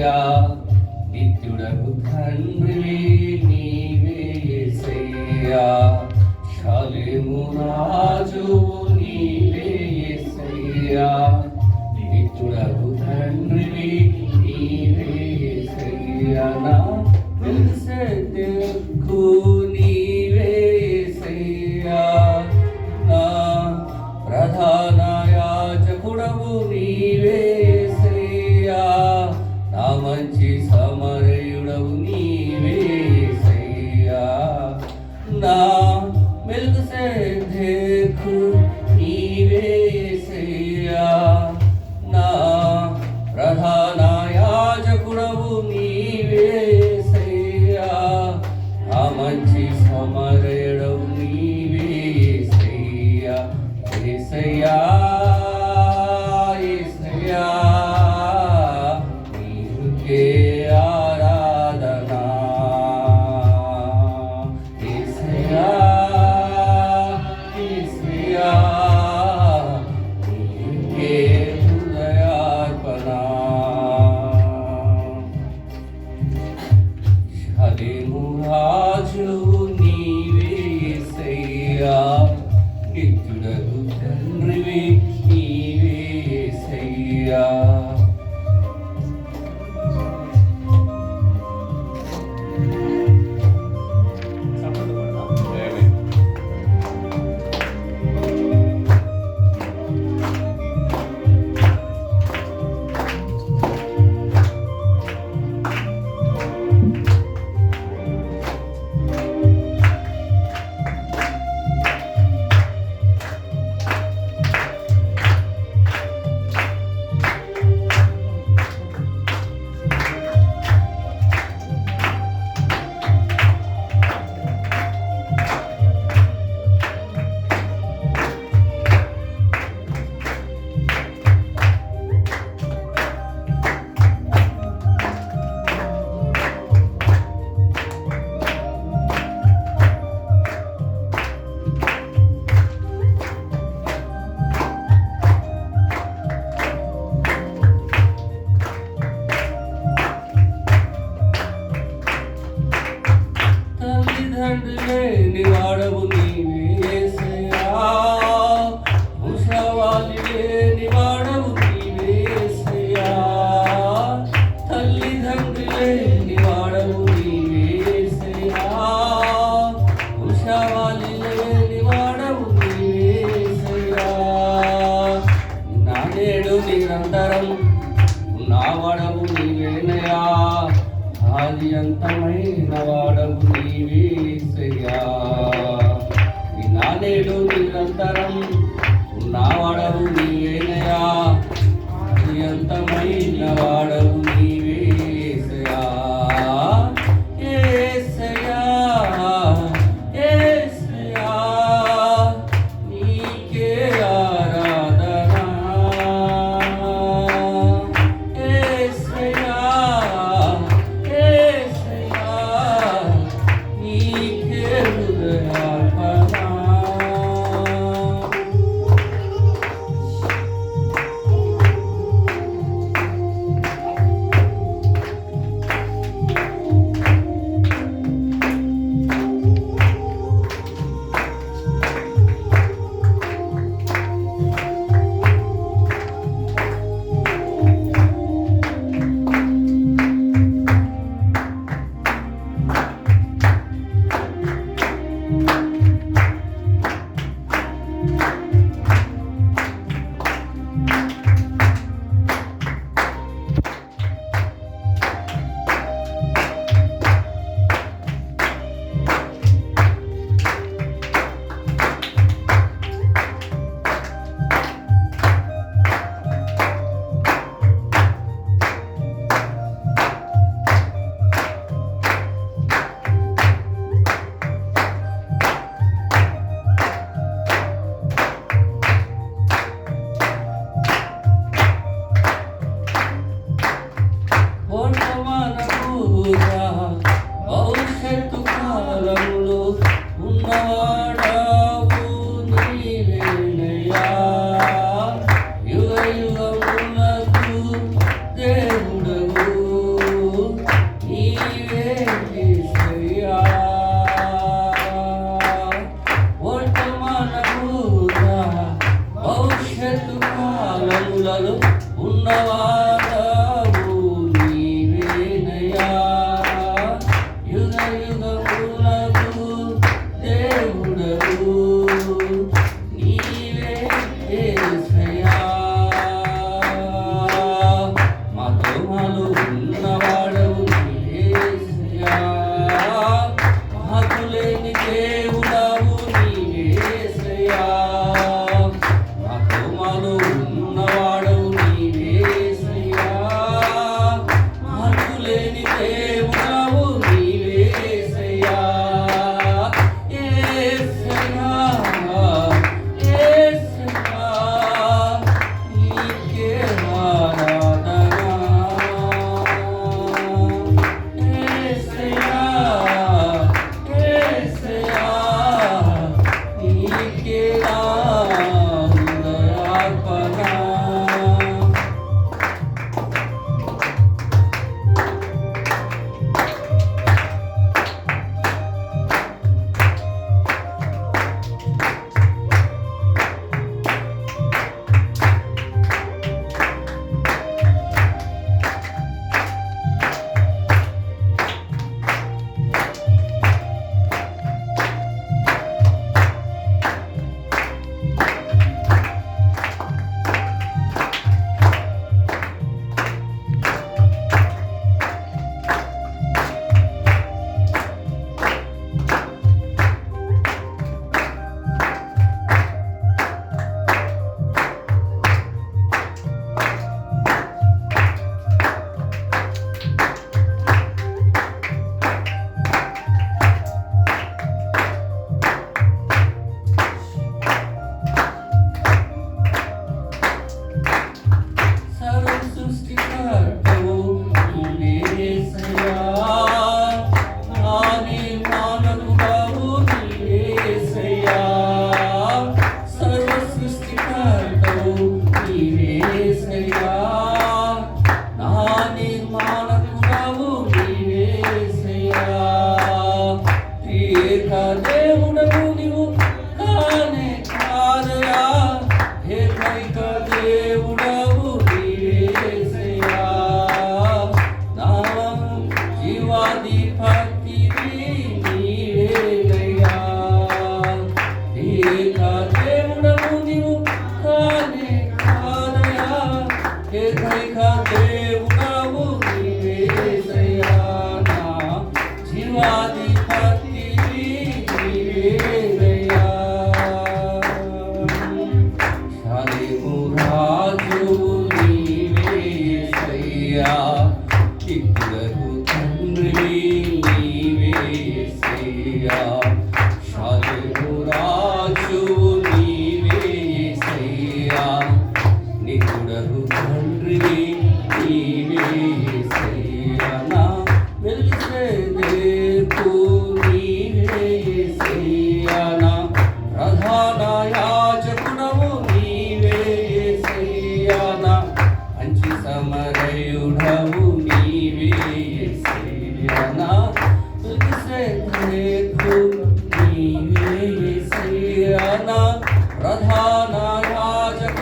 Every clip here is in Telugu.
రాజువు నీవే యేసయ్యా నిత్యుడకు తండ్రి నీవే యేసయ్యా శాలేము రాజువు నీవే యేసయ్యా నిత్యుడకు తండ్రి నీవే తల్లిదండ్రులే నివాడవు నీవే యేసయ్యా ఉషవాలిలే నివాడవు నీవే యేసయ్యా తల్లిదండ్రులే నివాడవు నీవే యేసయ్యా ఉషవాలిలే నివాడవు నీవే యేసయ్యా నా నిరంతరం ఆది అంతమైన వాడవు నీవేసయ్యా నీ నానేడు నిరంతరం ఉన్నవాడవు నీవేనయా ఆది అంతమైన వాడవు 감사합니다.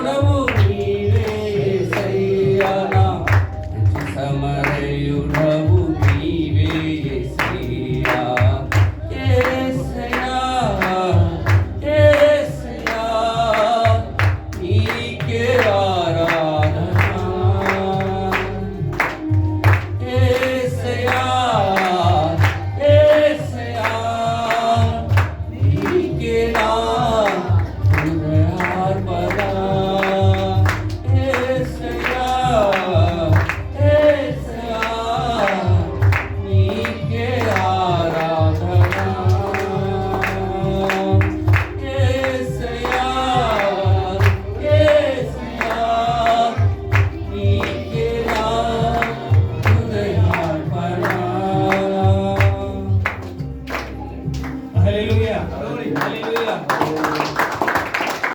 una voz.